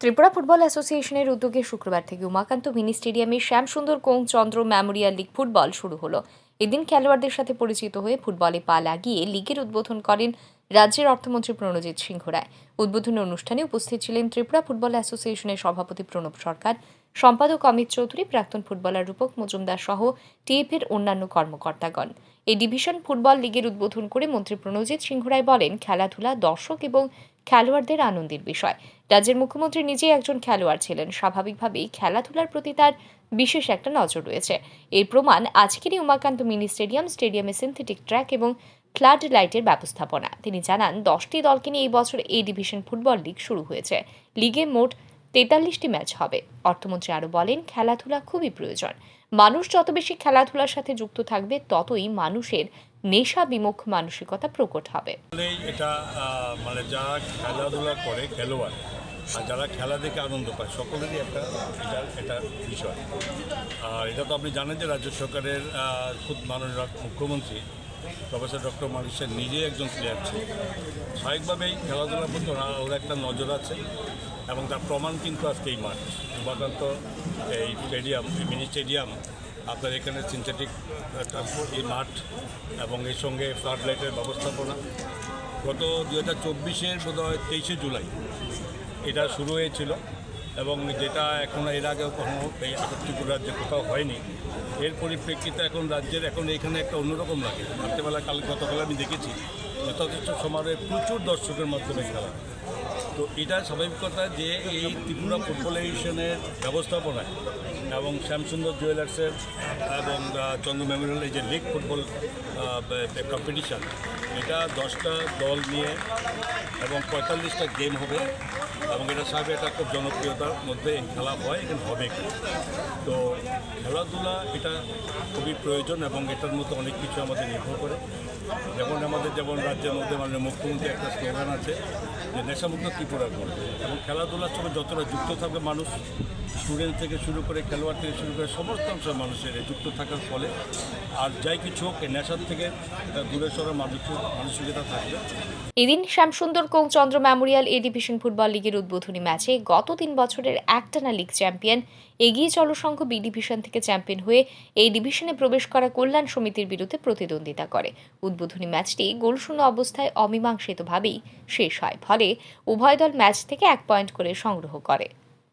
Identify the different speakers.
Speaker 1: Tripura football অ্যাসোসিয়েশনের উদ্যোগে শুক্রবার থেকে উমাকান্ত মিনি স্টেডিয়ামে Shyamsundar company Chandra memorial league football শুরু হলো। এদিন খেলোয়াড়দের সাথে পরিচিত হয়ে ফুটবলে পা লাগিয়ে লিগের উদ্বোধন করেন রাজ্যের অর্থমন্ত্রী প্রণজিৎ সিংহ রায়। উদ্বোধনী অনুষ্ঠানে উপস্থিত ছিলেন ত্রিপুরা ফুটবল অ্যাসোসিয়েশনের সভাপতি প্রণব সরকার, সম্পাদক অমিত চৌধুরী, প্রাক্তন ফুটবলার রূপক মজুমদার সহ টিএফের অন্যান্য কর্মকর্তাগণ। এই ডিভিশন ফুটবল লিগের উদ্বোধন করে মন্ত্রী প্রণজিৎ সিংহ রায় বলেন, খেলাধুলা দর্শক এবং খেলোয়াড়দের আনন্দের বিষয়। রাজ্যের মুখ্যমন্ত্রী নিজেই একজন খেলোয়াড় ছিলেন। স্বাভাবিকভাবেই খেলাধুলার প্রতি তার বিশেষ একটা নজর রয়েছে। এর প্রমাণ আজকেরই উমাকান্ত মিনি স্টেডিয়াম, স্টেডিয়ামে সিনথেটিক ট্র্যাক এবং ফ্লাড লাইটের ব্যবস্থাপনা। তিনি জানান, দশটি দলকে নিয়ে এই বছর এই ডিভিশন ফুটবল লিগ শুরু হয়েছে। লিগে মোট তেতাল্লিশটি ম্যাচ হবে। অর্থমন্ত্রী আরও বলেন, খেলাধুলা খুবই প্রয়োজন। মানুষ যত বেশি খেলাধুলার সাথে যুক্ত থাকবে, ততই মানুষের নেশা বিমুখ মানসিকতা প্রকট হবে।
Speaker 2: এটা মানে যারা খেলাধুলা করে খেলোয়াড়, আর যারা খেলা দেখে আনন্দ পায়, সকলেরই একটা এটা এটা বিষয়। আর এটা তো আপনি জানেন যে রাজ্য সরকারের খুব মাননীয় মুখ্যমন্ত্রী প্রফেসর ডক্টর মালিক নিজেই একজন প্লেয়ার ছিল স্বাভাবিকভাবেই খেলাধুলার প্রতি ওরা- একটা নজর আছে এবং তার প্রমাণ কিন্তু আজকে এই মাঠ। উপাকান্ত এই স্টেডিয়াম মিনি স্টেডিয়াম আপনার এখানে সিনথেটিক এই মাঠ এবং এর সঙ্গে ফ্লাড লাইটের ব্যবস্থাপনা। গত দু হাজার চব্বিশের বোধ হয় তেইশে জুলাই এটা শুরু হয়েছিল। এবং যেটা এখন এর আগেও কোনো এই ত্রিপুর রাজ্যে কোথাও হয়নি, এর পরিপ্রেক্ষিতে এখন রাজ্যের এখন এখানে একটা অন্যরকম লাগে। রাত্রেবেলা কাল গতকাল আমি দেখেছি যথেষ্ট সমারোহে প্রচুর দর্শকের মাধ্যমে খেলা। তো এটা স্বাভাবিকতা যে এই ত্রিপুরা ফুটবল এডিশনের ব্যবস্থাপনায় এবং শ্যামসুন্দর জুয়েলার্সের এবং চন্দ্র মেমোরিয়াল এই যে লিগ ফুটবল কম্পিটিশান এটা দশটা দল নিয়ে এবং পঁয়তাল্লিশটা গেম হবে। এবং এটা সাহেব এটা খুব জনপ্রিয়তার মধ্যে এই খেলা হয়, এখানে হবে। তো খেলাধুলা এটা খুবই প্রয়োজন এবং এটার মধ্যে অনেক কিছু আমাদের নির্ভর করে যেমন আমাদের, যেমন রাজ্যের মধ্যে মানে মুখ্যমন্ত্রী একটা স্লোগান আছে যে নেশামুক্ত ত্রিপুরা করবে এবং খেলাধুলার সঙ্গে যতটা যুক্ত থাকবে মানুষ স্টুডেন্ট থেকে শুরু করে খেলোয়াড় থেকে শুরু করে সমস্ত অংশের মানুষের যুক্ত থাকার ফলে আর যাই কিছু হোক নেশার থেকে দূরে সরার মানুষ মানসিকতা থাকবে।
Speaker 1: এদিন Shyamsundar company Chandra memorial A division football লিগের উদ্বোধনী ম্যাচে গত তিন বছরের একটানা league champion, Egiye Chalo Sangha B division থেকে চ্যাম্পিয়ন হয়ে এই ডিভিশনে প্রবেশ করা কল্যাণ সমিতির বিরুদ্ধে প্রতিদ্বন্দ্বিতা করে। উদ্বোধনী ম্যাচটি গোলশূন্য অবস্থায় অমীমাংসিতভাবেই শেষ হয়। ফলে উভয় দল ম্যাচ থেকে এক পয়েন্ট করে সংগ্রহ করে।